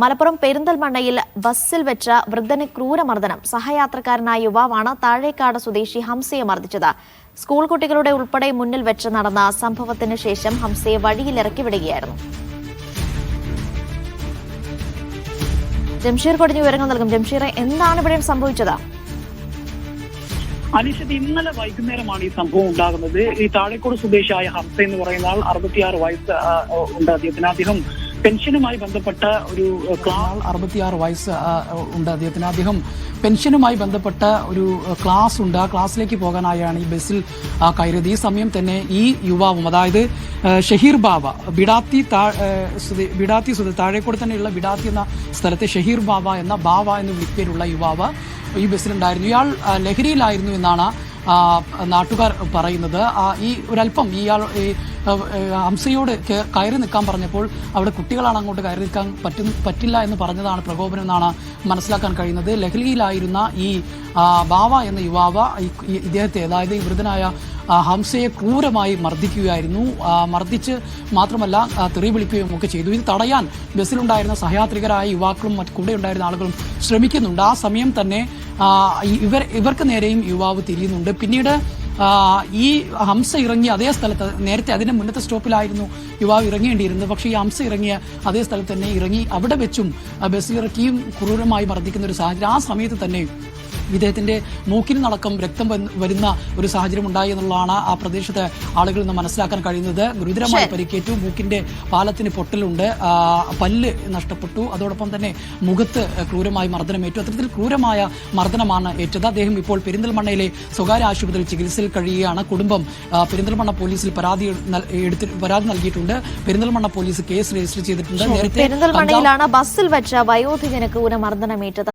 മലപ്പുറം പെരിന്തൽമണ്ണയിൽ ബസ്സിൽ വെച്ച വൃദ്ധന് ക്രൂരമർദ്ദനം. സഹയാത്രക്കാരനായ യുവാവാണ് താഴേക്കാട് സ്വദേശി ഹംസയെ മർദ്ദിച്ചത്. സ്കൂൾ കുട്ടികളുടെ ഉൾപ്പെടെ മുന്നിൽ വെച്ച് നടന്ന സംഭവത്തിന് ശേഷം ഹംസയെ വഴിയിലിറക്കി വിടുകയായിരുന്നു. ജംഷീർ കൊടിഞ്ഞ് വിവരങ്ങൾ നൽകും. ജംഷീറെ എന്താണ് ഇവിടെ സംഭവിച്ചത്? അനീഷത്ത് ഇന്നലെ വൈകുന്നേരമാണ് ഈ സംഭവം ഉണ്ടാകുന്നത്. ഈ താഴേക്കോട് സ്വദേശിയായ ഹംസ എന്ന് പറയുന്ന ആൾ അറുപത്തിയാറ് വയസ്സ് ഉണ്ട് അദ്ദേഹത്തിന്. അദ്ദേഹം പെൻഷനുമായി ബന്ധപ്പെട്ട ഒരു ക്ലാസ് അറുപത്തിയാറ് വയസ്സ് ഉണ്ട് അദ്ദേഹത്തിന്. അദ്ദേഹം പെൻഷനുമായി ബന്ധപ്പെട്ട ഒരു ക്ലാസ് ഉണ്ട്. ആ ക്ലാസ്സിലേക്ക് പോകാനായാണ് ഈ ബസ്സിൽ കയറിയത്. ഈ സമയം തന്നെ ഈ യുവാവും അതായത് ഷഹീർ ബാബ ബിഡാത്തി ബിഡാത്തി സുധ താഴേക്കൂടെ തന്നെയുള്ള ബിഡാത്തി എന്ന സ്ഥലത്തെ ഷഹീർ ബാബ എന്ന ബാബ എന്ന വിളിപ്പേരുള്ള യുവാവ് ഈ ബസ്സിലുണ്ടായിരുന്നു. ഇയാൾ ലഹരിയിലായിരുന്നു എന്നാണ് നാട്ടുകാർ പറയുന്നത്. ഈ ഒരല്പം ഇയാൾ ഈ ഹംസയോട് കയറി നിൽക്കാൻ പറഞ്ഞപ്പോൾ അവിടെ കുട്ടികളാണ് അങ്ങോട്ട് കയറി നിൽക്കാൻ പറ്റും പറ്റില്ല എന്ന് പറഞ്ഞതാണ് പ്രകോപനം എന്നാണ് മനസ്സിലാക്കാൻ കഴിയുന്നത്. ലഹലിയിലായിരുന്ന ഈ ബാവ എന്ന യുവാവ ഇദ്ദേഹത്തെ അതായത് വൃദ്ധനായ ഹംസയെ ക്രൂരമായി മർദ്ദിക്കുകയായിരുന്നു. മർദ്ദിച്ച് മാത്രമല്ല തെറി വിളിക്കുകയും ഒക്കെ ചെയ്തു. ഇത് തടയാൻ ബസ്സിലുണ്ടായിരുന്ന സഹയാത്രികരായ യുവാക്കളും മറ്റ് കൂടെ ഉണ്ടായിരുന്ന ആളുകളും ശ്രമിക്കുന്നുണ്ട്. ആ സമയം തന്നെ ഇവർ ഇവർക്ക് നേരെയും യുവാവ് തിരിയുന്നുണ്ട്. പിന്നീട് ഈ ഹംസ ഇറങ്ങി അതേ സ്ഥലത്ത് നേരത്തെ അതിന്റെ മുന്നത്തെ സ്റ്റോപ്പിലായിരുന്നു യുവാവ് ഇറങ്ങേണ്ടിയിരുന്നത്. പക്ഷേ ഈ ഹംസ ഇറങ്ങിയ അതേ സ്ഥലത്ത് തന്നെ ഇറങ്ങി അവിടെ വെച്ചും ബസ്സിലിറക്കിയും ക്രൂരമായി മർദ്ദിക്കുന്ന ഒരു സാഹചര്യം. ആ സമയത്ത് തന്നെ ഇദ്ദേഹത്തിന്റെ മൂക്കിന് നടക്കം രക്തം വരുന്ന ഒരു സാഹചര്യം ഉണ്ടായി എന്നുള്ളതാണ് ആ പ്രദേശത്തെ ആളുകളിൽ നിന്ന് മനസ്സിലാക്കാൻ കഴിയുന്നത്. ഗുരുതരമായി പരിക്കേറ്റു. മൂക്കിന്റെ പാലത്തിന് പൊട്ടലുണ്ട്. പല്ല് നഷ്ടപ്പെട്ടു. അതോടൊപ്പം തന്നെ മുഖത്ത് ക്രൂരമായി മർദ്ദനമേറ്റു. അത്തരത്തിൽ ക്രൂരമായ മർദ്ദനമാണ് ഏറ്റത്. അദ്ദേഹം ഇപ്പോൾ പെരിന്തൽമണ്ണയിലെ സ്വകാര്യ ആശുപത്രിയിൽ ചികിത്സയിൽ കഴിയുകയാണ്. കുടുംബം പെരിന്തൽമണ്ണ പോലീസിൽ പരാതി എടുത്ത് എടുത്തി പരാതി നൽകിയിട്ടുണ്ട്. പെരിന്തൽമണ്ണ പോലീസ് കേസ് രജിസ്റ്റർ ചെയ്തിട്ടുണ്ട്. നേരത്തെ പെരിന്തൽമണ്ണയിലാണ് ബസ്സിൽ വെച്ച വയോധികന് ക്രൂരമർദ്ദനമേറ്റത്.